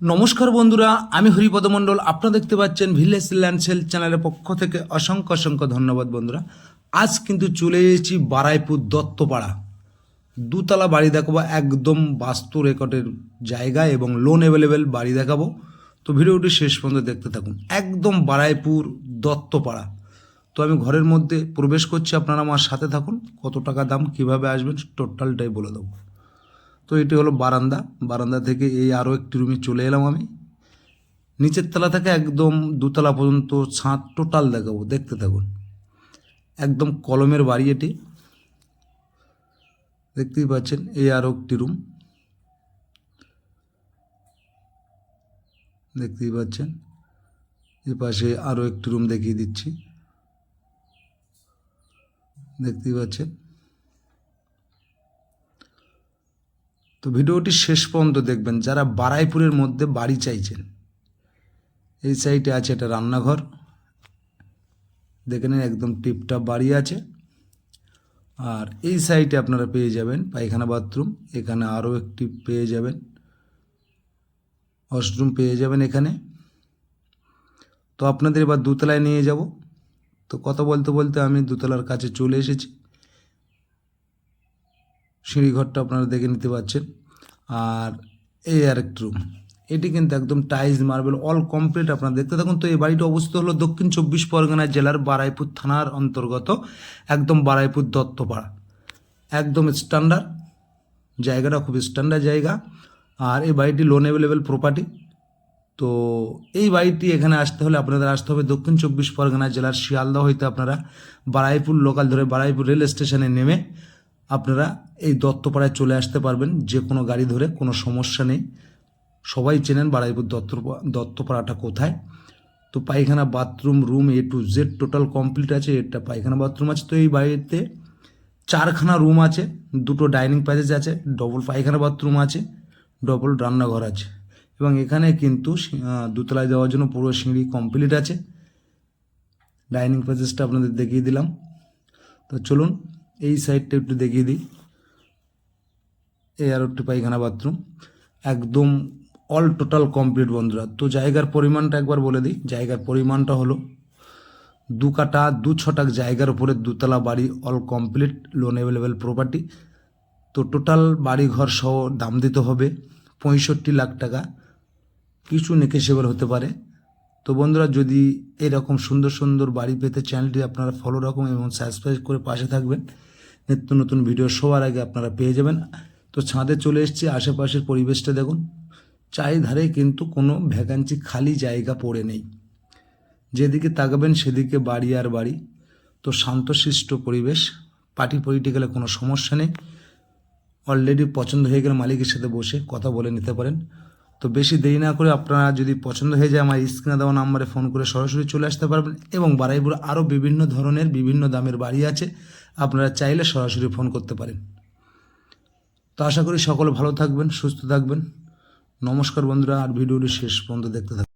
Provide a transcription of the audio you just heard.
নমস্কার বন্ধুরা, আমি হরিপদ মণ্ডল। আপনারা দেখতে পাচ্ছেন ভিলেজ ল্যান্ড সেল চ্যানেলের পক্ষ থেকে অসংখ্য অসংখ্য ধন্যবাদ বন্ধুরা। আজ কিন্তু চলে এসেছি বারাইপুর দত্তপাড়া। দুতলা বাড়ি দেখাবো, একদম বাস্তু রেকর্ডের জায়গা এবং লোন অ্যাভেলেবেল বাড়ি দেখাবো। তো ভিডিওটি শেষ পর্যন্ত দেখতে থাকুন। একদম বারাইপুর দত্তপাড়া। তো আমি ঘরের মধ্যে প্রবেশ করছি, আপনারা আমার সাথে থাকুন। কত টাকা দাম, কীভাবে আসবেন টোটালটাই বলে দেবো। তো এটি হলো বারান্দা। বারান্দা থেকে এই আরও একটি রুমে চলে এলাম আমি। নিচের তলা থেকে একদম দুতলা পর্যন্ত ছাদ টোটাল দেখাবো, দেখতে থাকুন। একদম কলমের বাড়ি এটি। দেখতেই পাচ্ছেন, এই আরও একটি রুম। দেখতেই পাচ্ছেন, এ পাশে আরও একটি রুম দেখিয়ে দিচ্ছি। দেখতেই পাচ্ছেন তো ভিডিওটি শেষ পর্যন্ত দেখবেন। যারা বারাইপুরের মধ্যে বাড়ি চাইছেন, এই সাইডে আছে এটা রান্নাঘর। দেখে নিন, একদম টিপটাপ বাড়ি আছে। আর এই সাইডে আপনারা পেয়ে যাবেন পায়খানা বাথরুম। এখানে আরও একটি পেয়ে যাবেন, ওয়াশরুম পেয়ে যাবেন এখানে। তো আপনাদের এবার দোতলায় নিয়ে যাব। তো কথা বলতে বলতে আমি দোতলার কাছে চলে এসেছি। সিঁড়িঘরটা আপনারা দেখে নিতে পাচ্ছেন। আর এই আর একটি রুম এটি কিন্তু একদম টাইলস মার্বেল অল কমপ্লিট আপনারা দেখতে থাকুন। তো এই বাড়িটা অবস্থিত হলো দক্ষিণ চব্বিশ পরগনা জেলার বারাইপুর থানার অন্তর্গত একদম বারাইপুর দত্তপাড়া। একদম স্ট্যান্ডার্ড জায়গাটা খুব স্ট্যান্ডার্ড জায়গা। আর এই বাড়িটি লোন অ্যাভেলেবেল প্রপার্টি তো এই বাড়িটি এখানে আসতে হলে আপনাদের আসতে হবে দক্ষিণ চব্বিশ পরগনা জেলার শিয়ালদহ হইতে আপনারা বারাইপুর লোকাল ধরে বারাইপুর রেল স্টেশনে নেমে আপনারা এই দত্তপাড়ায় চলে আসতে পারবেন, যে কোনো গাড়ি ধরে, কোনো সমস্যা নেই। সবাই চেনেন বারাইপুর দত্ত দত্তপাড়াটা কোথায়। তো পায়খানা bathroom room A to Z total complete আছে এটা পায়খানা বাথরুম আছে। তো এই বাড়িতে চারখানা রুম আছে, দুটো ডাইনিং প্যাসেজ আছে, ডবল পায়খানা বাথরুম আছে, ডবল রান্নাঘর আছে। এবং এখানে কিন্তু দোতলায় যাওয়ার জন্য পুরো সিঁড়ি কমপ্লিট আছে। ডাইনিং প্যাসেজটা আপনাদের দেখিয়ে দিলাম। তো চলুন এই সাইডটা একটু দেখিয়ে দিই। এই আর একটি পায়খানা বাথরুম। একদম অল টোটাল কমপ্লিট বন্ধুরা। তো জায়গার পরিমাণটা একবার বলে দিই। জায়গার পরিমাণটা হলো দু কাটা, দু ছটাক জায়গার উপরে দুতলা বাড়ি all complete loan available property তো টোটাল বাড়ি ঘর সহ দাম দিতে হবে পঁয়ষট্টি লাখ টাকা। কিছু নেকেশেবল হতে পারে। তো বন্ধুরা, যদি এরকম সুন্দর সুন্দর বাড়ি পেতে চ্যানেলটি আপনারা ফলো রাখুন এবং সাবস্ক্রাইব করে পাশে থাকবেন। নিত্য নতুন ভিডিও সবার আগে আপনারা পেয়ে যাবেন। তো ছাদে চলে এসেছি, আশেপাশের পরিবেশটা দেখুন। চারিধারে কিন্তু কোনো ভ্যাকান্সি খালি জায়গা পড়ে নেই। যেদিকে তাকাবেন সেদিকে বাড়ি আর বাড়ি। তো শান্তশিষ্ট পরিবেশ পার্টি পলিটিক্যালে কোনো সমস্যা নেই। অলরেডি পছন্দ হয়ে গেলে মালিকের সাথে বসে কথা বলে নিতে পারেন। তো বেশি দেরি না করে আপনারা যদি পছন্দ হয়ে যায় আমার স্ক্রিনে দেওয়া নাম্বারে ফোন করে সরাসরি চলে আসতে পারবেন এবং বারাইপুরে আরও বিভিন্ন ধরনের, বিভিন্ন দামের বাড়ি আছে। আপনারা চাইলে সরাসরি ফোন করতে পারেন। তো আশা করি সকলে ভালো থাকবেন, সুস্থ থাকবেন। নমস্কার বন্ধুরা, আর ভিডিওটি শেষ পর্যন্ত দেখতে থাকবেন